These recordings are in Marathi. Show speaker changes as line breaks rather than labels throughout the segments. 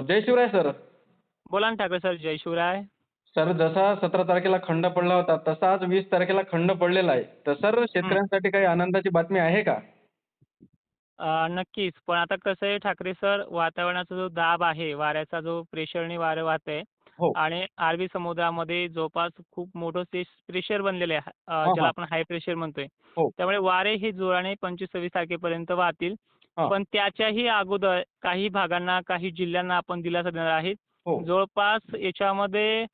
जय शिवराय सर.
बोला ना ठाकरे सर जय शिवराय
सर जसा सतरा तारखेला खंड पडला होता तसा आज वीस तारखेला खंड पडलेला आहे. तर सर शेतकऱ्यांसाठी काही आनंदाची बातमी आहे का?
नक्कीच. पण आता कसं आहे ठाकरे सर वातावरणाचा जो दाब आहे वाऱ्याचा जो प्रेशरने वारं वाहतंय
हो.
आणि अरबी समुद्रामध्ये जवळपास खूप मोठं प्रेशर बनलेलं आहे. ज्याला. आपण हाय प्रेशर म्हणतोय.
हो.
त्यामुळे वारे हे जोराने पंचवीस सव्वीस तारखेपर्यंत वाहतील. पण त्याच्याही अगोदर काही भागांना काही जिल्ह्यांना आपण दिलासा देणार आहेत.
हो.
जवळपास याच्यामध्ये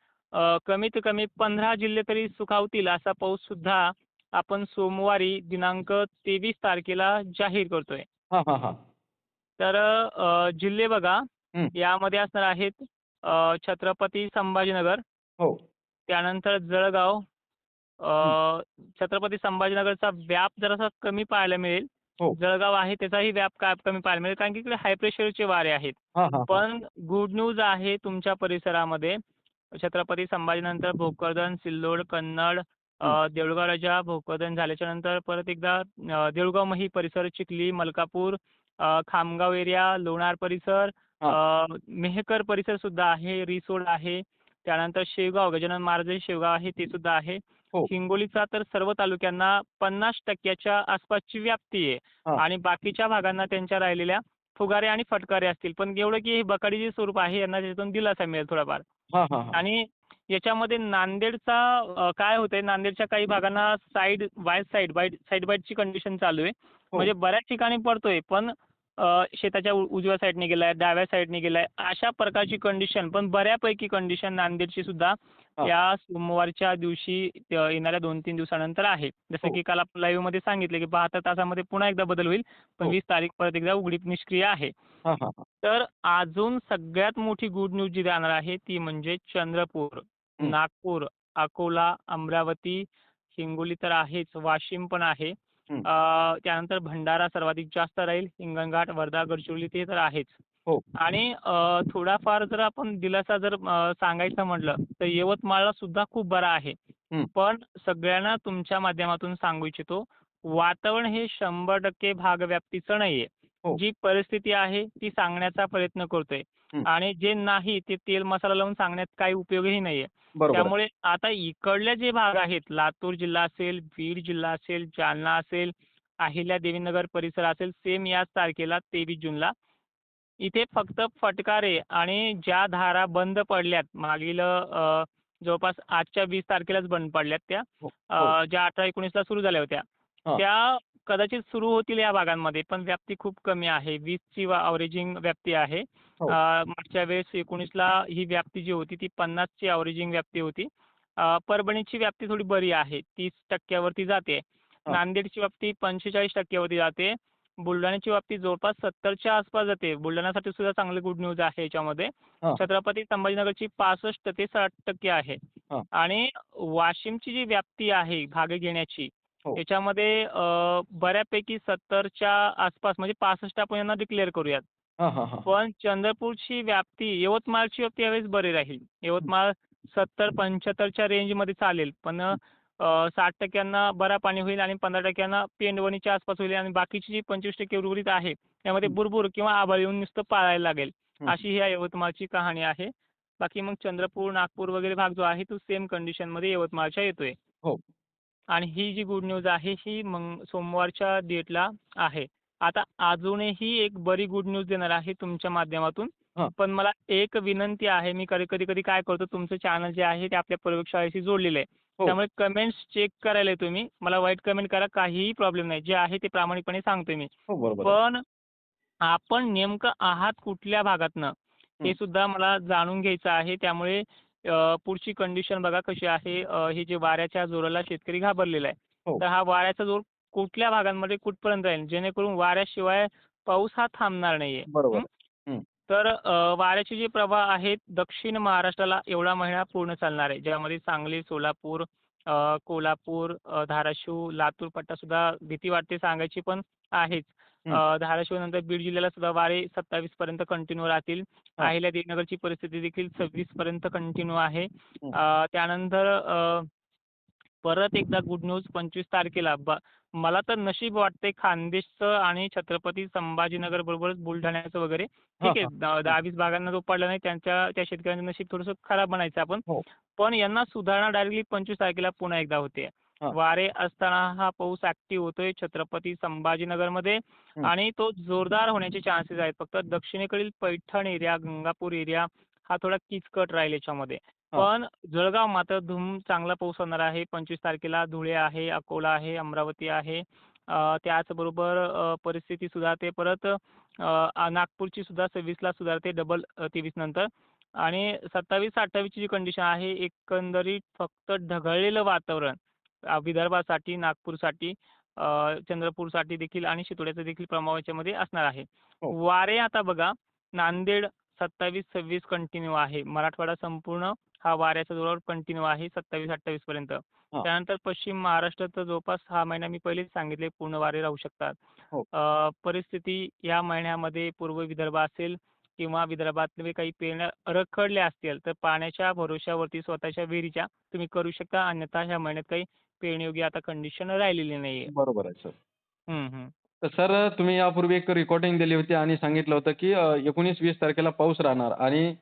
कमीत कमी पंधरा जिल्हे तरी सुखावतील असा पाऊस सुद्धा आपण सोमवारी दिनांक तेवीस तारखेला जाहीर करतोय.
हा हा हा.
तर जिल्हे बघा. यामध्ये असणार आहेत छत्रपती संभाजीनगर.
हो.
त्यानंतर जळगाव. छत्रपती संभाजीनगरचा व्याप जरासा कमी पाहायला मिळेल. जळगाव आहे त्याचाही व्याप काय कमी पाहायला मिळेल. कारण की इकडे हाय प्रेशरचे वारे आहेत.
हा हा हा.
पण गुड न्यूज आहे तुमच्या परिसरामध्ये. छत्रपती संभाजीनंतर भोकरदन सिल्लोड कन्नड
हं.
देऊळगाव राजा भोकरदन झाल्याच्यानंतर परत एकदा देऊळगाव मही परिसर चिखली मलकापूर खामगाव एरिया लोणार परिसर
हा.
मेहकर परिसर सुद्धा आहे रिसोड आहे. त्यानंतर शेवगाव गजानन महाराज शेवगाव आहे ते सुद्धा आहे.
हो
हिंगोलीचा तर सर्व तालुक्यांना पन्नास टक्क्याच्या आसपासची व्याप्ती आहे.
हा.
आणि बाकीच्या भागांना त्यांच्या राहिलेल्या फुगारे आणि फटकारे असतील. पण एवढं की हे बकाडी जे स्वरूप आहे यांना त्याच्यातून दिलासा मिळेल थोडाफार.
हा हा हा.
आणि याच्यामध्ये नांदेडचा काय होतंय नांदेडच्या काही भागांना साईड वाईट साईड साईड बाईटची कंडिशन चालू आहे.
हो.
म्हणजे बऱ्याच ठिकाणी पडतोय पण शेताच्या उजव्या साईडने गेलाय डाव्या साईडने गेलाय अशा प्रकारची कंडिशन पण बऱ्यापैकी कंडिशन नांदेडची सुद्धा या सोमवारच्या दिवशी येणाऱ्या दोन तीन दिवसानंतर आहे. जसं
हो.
की काल आपण लाईव्हमध्ये सांगितलं की बहात्तर तासामध्ये पुन्हा एकदा बदल होईल पण
हो.
वीस तारीख परत एकदा उघडीप निष्क्रिय आहे. तर अजून सगळ्यात मोठी गुड न्यूज जी राहणार आहे ती म्हणजे चंद्रपूर. नागपूर अकोला अमरावती हिंगोली तर आहेच वाशिम पण आहे. त्यानंतर भंडारा सर्वाधिक जास्त राहील हिंगणघाट वर्धा गडचिरोली ते तर आहेच.
हो.
आणि थोडाफार जर आपण दिलासा जर सांगायचं म्हटलं तर यवतमाळला सुद्धा खूप बरा आहे. पण सगळ्यांना तुमच्या माध्यमातून सांगू इच्छितो वातावरण हे शंभर टक्के भागव्याप्तीचं नाहीये. जी परिस्थिती आहे ती सांगण्याचा प्रयत्न करतोय.
हं.
आणि जे नाही ते तेल मसाला लावून सांगण्यात काही उपयोगही नाहीये. त्यामुळे आता इकडले जे भाग आहेत लातूर जिल्हा असेल बीड जिल्हा असेल जालना असेल अहिल्यादेवीनगर परिसर असेल सेम याच तारखेला तेवीस जूनला. इथे फक्त फटकारे आणि ज्या धारा बंद पडल्यात मागील जवळपास आजच्या वीस तारखेलाच बंद पडल्यात त्या
हो हो.
ज्या अठरा एकोणीसला सुरू झाल्या होत्या.
हा.
त्या कदाचित सुरू होतील या भागांमध्ये पण व्याप्ती खूप कमी आहे. वीसची अवरेजिंग व्याप्ती आहे.
हो.
मागच्या वेळेस एकोणीसला ही व्याप्ती जी होती ती पन्नासची अवरेजिंग व्याप्ती होती. परभणीची व्याप्ती थोडी बरी आहे तीस टक्क्यावरती जाते. नांदेडची व्याप्ती पंचेचाळीस टक्क्यावरती जाते. बुलढाण्याची व्याप्ती जवळपास सत्तरच्या आसपास जाते. बुलढाण्यासाठी सुद्धा चांगली गुड न्यूज आहे याच्यामध्ये. छत्रपती संभाजीनगरची पासष्ट ते साठ टक्के आहे. आणि वाशिमची जी व्याप्ती आहे भाग घेण्याची
हो.
याच्यामध्ये अ, बऱ्यापैकी सत्तरच्या आसपास म्हणजे पासष्ट आपण यांना डिक्लेअर करूयात.
हा हा हा
पण चंद्रपूरची व्याप्ती यवतमाळची व्याप्ती यावेळेस बरी राहील. यवतमाळ सत्तर पंच्याहत्तरच्या रेंजमध्ये चालेल. पण साठ टक्क्यांना बरा पाणी होईल आणि पंधरा टक्क्यांना पेंडवणीच्या आसपास होईल आणि बाकीची जी पंचवीस टक्के उर्वरित आहे त्यामध्ये
हं.
बुरबुर किंवा आभाळ येऊन नुसतं पाळायला लागेल.
हं.
अशी ह्या यवतमाळची कहाणी आहे. बाकी मग चंद्रपूर नागपूर वगैरे भाग जो आहे तो सेम कंडिशनमध्ये यवतमाळच्या येतोय.
हो.
आणि ही जी गुड न्यूज आहे ही मग सोमवारच्या डेटला आहे. आता अजूनही एक बरी गुड न्यूज देणार आहे तुमच्या माध्यमातून.
हा.
पण मला एक विनंती आहे मी कधी कधी कधी काय करतो तुमचं चॅनल जे आहे ते आपल्या प्रयोगशाळेशी जोडलेलं आहे.
हो.
त्यामुळे कमेंट्स चेक करायला तुम्ही. मला वाईट कमेंट करा काहीही प्रॉब्लेम नाही. जे आहे ते प्रामाणिकपणे सांगतोय मी.
हो बरोबर आहे.
पण आपण नेमकं आहात कुठल्या भागातनं
हं.
हे. सुद्धा मला जाणून घ्यायचं आहे. त्यामुळे पुढची कंडिशन बघा कशी आहे. हे जे वाऱ्याच्या जोराला शेतकरी घाबरलेला आहे.
हो.
तर हा वाऱ्याचा जोर कुठल्या भागांमध्ये कुठपर्यंत राहील जेणेकरून वाऱ्याशिवाय पाऊस हा थांबणार नाहीये.
बरोबर.
तर वाऱ्याचे जे प्रवाह आहेत दक्षिण महाराष्ट्राला एवढा महिना पूर्ण चालणार आहे. ज्यामध्ये सांगली सोलापूर कोल्हापूर धाराशिव लातूर पट्टा सुद्धा भीती वाटते सांगायची पण आहेच. धाराशिव नंतर बीड जिल्ह्याला सुद्धा वारे सत्तावीस पर्यंत कंटिन्यू राहतील.
हा.
अहिल्यादेवीनगरची परिस्थिती देखील सव्वीस पर्यंत कंटिन्यू आहे. त्यानंतर परत एकदा गुड न्यूज पंचवीस तारखेला मला तर नशीब वाटते खानदेशचं आणि छत्रपती संभाजीनगर बरोबरच बुलढाण्याचं वगैरे. ठीक आहे दहा वीस भागांना जो पडला नाही त्यांच्या त्या शेतकऱ्यांचं नशीब थोडंसं खराब म्हणायचं आपण.
हो.
पण यांना सुधारणा डायरेक्टली पंचवीस तारखेला पुन्हा एकदा होते. वारे असताना हा पाऊस ऍक्टिव्ह होतोय छत्रपती संभाजीनगरमध्ये. आणि तो जोरदार होण्याचे चान्सेस आहेत. फक्त दक्षिणेकडील पैठण एरिया गंगापूर एरिया हा थोडा किचकट राहील याच्यामध्ये. पण जळगाव मात्र धूम चांगला पाऊस होणार आहे. पंचवीस तारखेला धुळे आहे अकोला आहे अमरावती आहे. त्याचबरोबर परिस्थिती सुधारते. परत नागपूरची सुद्धा सव्वीसला सुधारते डबल तेवीस नंतर. आणि सत्तावीस अठ्ठावीसची जी कंडिशन आहे एकंदरीत फक्त ढगाळलेलं वातावरण. विदर्भासाठी नागपूरसाठी चंद्रपूरसाठी देखील आणि शितोड्याचं देखील प्रभाव याच्यामध्ये असणार आहे.
हो.
वारे आता बघा नांदेड सत्तावीस सव्वीस कंटिन्यू आहे. मराठवाडा संपूर्ण हा वाऱ्याच्या जोरावर कंटिन्यू आहे सत्तावीस अठ्ठावीस पर्यंत. त्यानंतर पश्चिम महाराष्ट्रात जवळपास हा महिना मी पहिलेच सांगितले पूर्ण वारे राहू शकतात.
हो.
परिस्थिती या महिन्यामध्ये पूर्व विदर्भ असेल किंवा विदर्भातले काही पेरण्या रखडल्या असतील तर पाण्याच्या भरोश्यावरती स्वतःच्या विहिरीच्या तुम्ही करू शकता. अन्यथा ह्या महिन्यात काही पेरण्यायोग्य आता कंडिशन राहिलेली नाहीये.
बरोबर आहे सर
हम्म, हम्म.
तर सर तुम्ही यापूर्वी एक रेकॉर्डिंग दिली होती आणि सांगितलं होतं की एकोणीस वीस तारखेला पाऊस राहणार आणि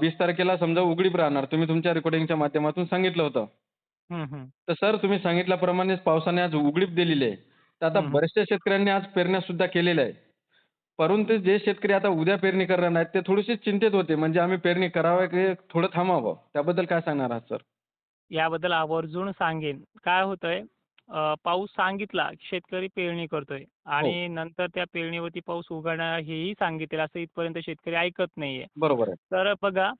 वीस तारखेला समजा उघडीप राहणार. तुम्ही तुमच्या रेकॉर्डिंगच्या माध्यमातून सांगितलं होतं. तर सर तुम्ही सांगितल्याप्रमाणेच पावसाने आज उघडीप दिलेली आहे. तर आता. बऱ्याचशा शेतकऱ्यांनी आज पेरण्या सुद्धा केलेल्या आहे परंतु जे शेतकरी आता उद्या पेरणी करणार आहेत ते थोडेसे चिंतित होते. म्हणजे आम्ही पेरणी करावं की थोडं थांबावं? त्याबद्दल काय सांगणार आहात सर
याबद्दल आवर्जून सांगेन. काय होतंय अ, पाऊस सांगितला की शेतकरी पेरणी करतोय आणि नंतर त्या पेरणीवरती पाऊस उघडणार हेही सांगितलं असं इथपर्यंत शेतकरी ऐकत नाहीये.
बरोबर आहे.
तर बघा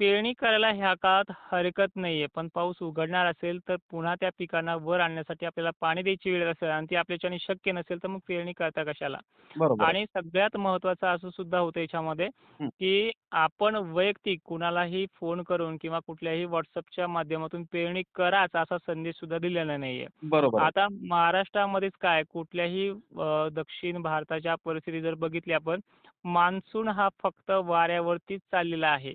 पेरणी करायला ह्या काळात हरकत नाहीये पण पाऊस उघडणार असेल तर पुन्हा त्या पिकांना वर आणण्यासाठी आपल्याला पाणी द्यायची वेळ असेल आणि ती आपल्याच्याने शक्य नसेल तर मग पेरणी करता कशाला. आणि सगळ्यात महत्वाचं असं सुद्धा होतं याच्यामध्ये. की आपण वैयक्तिक कुणालाही फोन करून किंवा कुठल्याही व्हॉट्सअपच्या माध्यमातून पेरणी कराच असा संदेश सुद्धा दिलेला नाहीये. आता महाराष्ट्रामध्येच काय कुठल्याही दक्षिण भारताच्या परिस्थिती जर बघितली आपण मान्सून हा फक्त वाऱ्यावरतीच चाललेला आहे.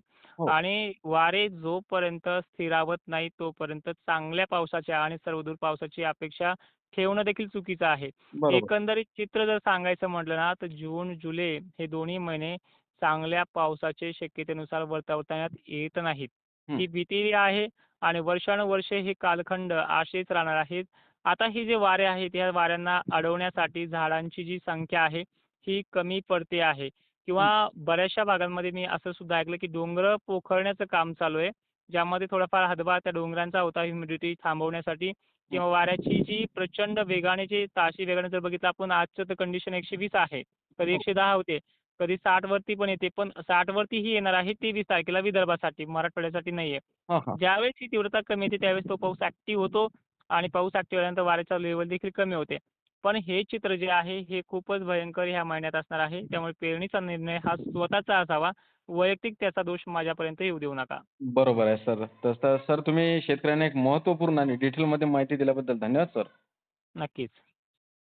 आणि वारे जोपर्यंत स्थिरावत नाही तोपर्यंत चांगल्या पावसाच्या आणि सर्वदूर पावसाची अपेक्षा ठेवणं देखील चुकीचं आहे. एकंदरीत चित्र जर सांगायचं म्हटलं ना तर जून जुलै हे दोन्ही महिने चांगल्या पावसाचे शक्यतेनुसार वर्तवण्यात येत नाहीत.
हं.
ही भीती आहे आणि वर्षानुवर्षे हे कालखंड असेच राहणार आहेत. आता हे जे वारे आहेत या वाऱ्यांना अडवण्यासाठी झाडांची जी संख्या आहे ही कमी पडते आहे. किंवा बऱ्याचशा भागांमध्ये मी असं सुद्धा ऐकलं की डोंगर पोखरण्याचं काम चालू आहे. ज्यामध्ये थोडाफार हातभार त्या डोंगरांचा होता ह्युमिडिटी थांबवण्यासाठी किंवा वाऱ्याची जी प्रचंड वेगाने जी ताशी वेगाने जर बघितलं आपण आजचं तर कंडिशन एकशे वीस आहे. कधी
हो.
एकशे दहा होते कधी साठ वरती पण येते पण साठ वरतीही येणार आहे तेवीस तारखेला विदर्भासाठी मराठवाड्यासाठी नाहीये.
हा हा.
ज्यावेळेस ही तीव्रता कमी येते त्यावेळेस तो पाऊस ऍक्टिव्ह होतो आणि पाऊस ऍक्टिव्ह झाल्यानंतर वाऱ्याचा लेवल देखील कमी होते. पण हे चित्र जे आहे हे खूपच भयंकर ह्या महिन्यात असणार आहे. त्यामुळे पेरणीचा निर्णय हा स्वतःचा असावा. वैयक्तिक त्याचा दोष माझ्यापर्यंत येऊ देऊ नका.
बरोबर आहे सर. तसं सर तुम्ही शेतकऱ्यांना एक महत्त्वपूर्ण आणि डिटेलमध्ये माहिती दिल्याबद्दल धन्यवाद सर.
नक्कीच.